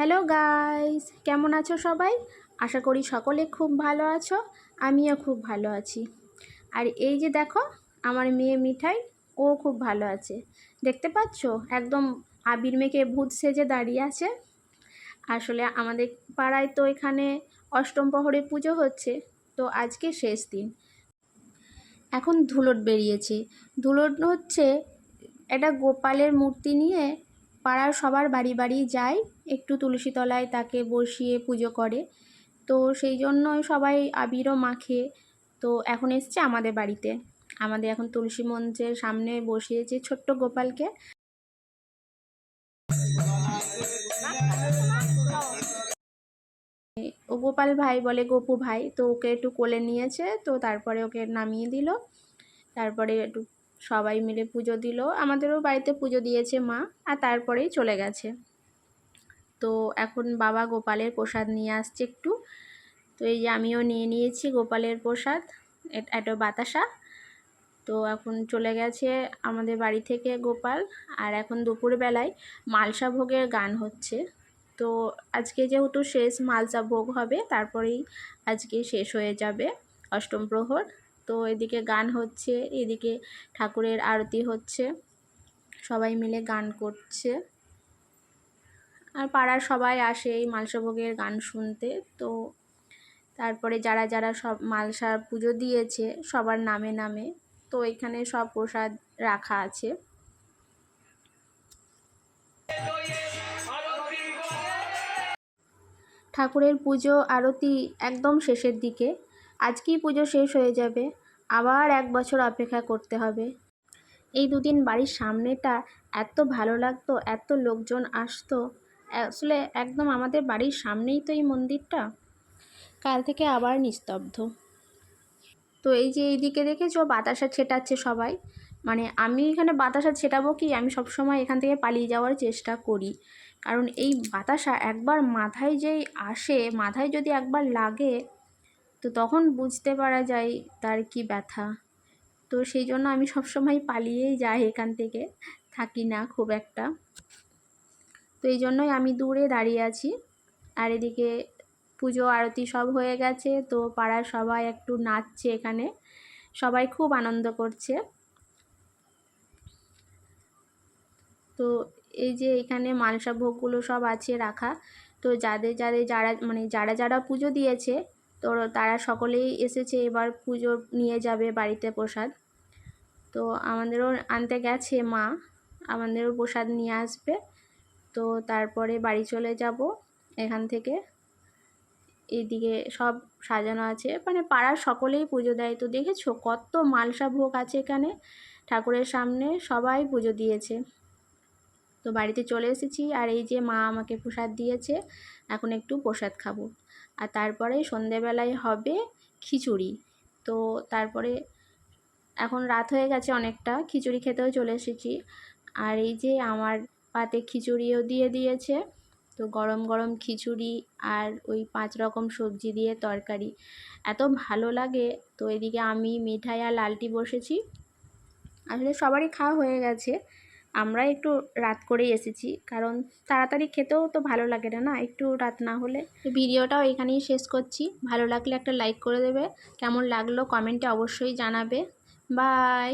Hello guys, কেমন আছো সবাই? আশা করি সকলে খুব ভালো আছো, আমিও খুব ভালো আছি। আর এই যে দেখো, আমার মেয়ে মিঠাই, ও খুব ভালো আছে। দেখতে পাচ্ছ? একদম আবির মেখে ভূত সেজে দাঁড়িয়ে আছে। আসলে আমাদের পাড়ায় তো এখানে অষ্টম প্রহরে পুজো হচ্ছে, তো আজকে শেষ দিন। এখন ধুলোট বেরিয়েছে। ধুলোট হচ্ছে একটা গোপালের মূর্তি নিয়ে পাড়ার সবার বাড়ি বাড়ি যায়, একটু তুলসী তলায় তাকে বসিয়ে পুজো করে। তো সেই জন্যই সবাই আবিরও মাখে। তো এখন এসছে আমাদের বাড়িতে। আমাদের এখন তুলসী মঞ্চের সামনে বসিয়েছে ছোট্ট গোপালকে। ও গোপাল ভাই বলে গোপু ভাই, তো ওকে একটু কোলে নিয়েছে, তো তারপরে ওকে নামিয়ে দিল। তারপরে একটু সবাই মিলে পুজো দিল। আমাদেরও বাড়িতে পুজো দিয়েছে মা আর তারপরেই চলে গেছে। তো এখন বাবা গোপালের প্রসাদ নিয়ে আসছে একটু। তো এই যে আমিও নিয়ে নিয়েছি গোপালের প্রসাদ। এটা বাতাসা। তো এখন চলে গেছে আমাদের বাড়ি থেকে গোপাল। আর এখন দুপুরবেলায় মালসা ভোগের গান হচ্ছে। তো আজকে যেহেতু শেষ মালসা ভোগ হবে, তারপরেই আজকে শেষ হয়ে যাবে অষ্টম প্রহর। তো এদিকে গান হচ্ছে, এদিকে ঠাকুরের আরতি হচ্ছে। সবাই মিলে গান করছে। আর পাড়ার সবাই আসে এই মালসাভোগের গান শুনতে। তো তারপরে যারা যারা সব মালসার পুজো দিয়েছে, সবার নামে নামে। তো এখানে সব প্রসাদ রাখা আছে। ঠাকুরের পুজো, আরতি একদম শেষের দিকে। আজকেই পুজো শেষ হয়ে যাবে। আবার এক বছর অপেক্ষা করতে হবে। এই দুদিন বাড়ির সামনেটা এত ভালো লাগতো, এত লোকজন আসতো। আসলে একদম আমাদের বাড়ির সামনেই তো এই মন্দিরটা। কাল থেকে আবার নিস্তব্ধ। তো এই যে এইদিকে দেখেছ, বাতাসা ছেটাচ্ছে সবাই। মানে আমি এখানে বাতাসা ছেটাবো কি? আমি সবসময় এখান থেকে পালিয়ে যাওয়ার চেষ্টা করি। কারণ এই বাতাসা একবার মাথায় যেই আসে, মাথায় যদি একবার লাগে তো তখন বুঝতে পারা যায় তার কি ব্যথা। তো সেই জন্য আমি সবসময় পালিয়েই যাই এখান থেকে, থাকি না খুব একটা। তো এই জন্যই আমি দূরে দাঁড়িয়ে আছি। আর এদিকে পুজো, আরতি সব হয়ে গেছে, তো পাড়ার সবাই একটু নাচছে এখানে। সবাই খুব আনন্দ করছে। তো এই যে এখানে মালসা ভোগগুলো সব আছে রাখা, তো যাদের যাদের যারা মানে যারা যারা পুজো দিয়েছে তো তারা সকলেই এসেছে এবার পুজো নিয়ে যাবে বাড়িতে প্রসাদ। তো আমাদেরও আনতে গেছে মা, আমাদেরও প্রসাদ নিয়ে আসবে। তো তারপরে বাড়ি চলে যাব এখান থেকে। এইদিকে সব সাজানো আছে মানে পাড়ার সকলেই পুজো দেয়। তো দেখেছ কত মালসা ভোগ আছে এখানে? ঠাকুরের সামনে সবাই পুজো দিয়েছে। তো বাড়িতে চলে এসেছি আর এই যে মা আমাকে প্রসাদ দিয়েছে, এখন একটু প্রসাদ খাব। আর তারপরে সন্ধেবেলায় হবে খিচুড়ি। তো তারপরে এখন রাত হয়ে গেছে অনেকটা, খিচুড়ি খেতেও চলে এসেছি। আর এই যে আমার পাতে খিচুড়িও দিয়ে দিয়েছে। তো গরম গরম খিচুড়ি আর ওই পাঁচ রকম সবজি দিয়ে তরকারি। এত ভালো লাগে। তো এদিকে আমি, মিঠাই আর লালটি বসেছি। আসলে সবারই খাওয়া হয়ে গেছে। আমরা একটু রাত করেই এসেছি। কারণ তাড়াতাড়ি খেতেও তো ভালো লাগে না না? একটু রাত না হলে। ভিডিওটাও এখানেই শেষ করছি। ভালো লাগলে একটা লাইক করে দেবে। কেমন লাগল কমেন্টে অবশ্যই জানাবে। বাই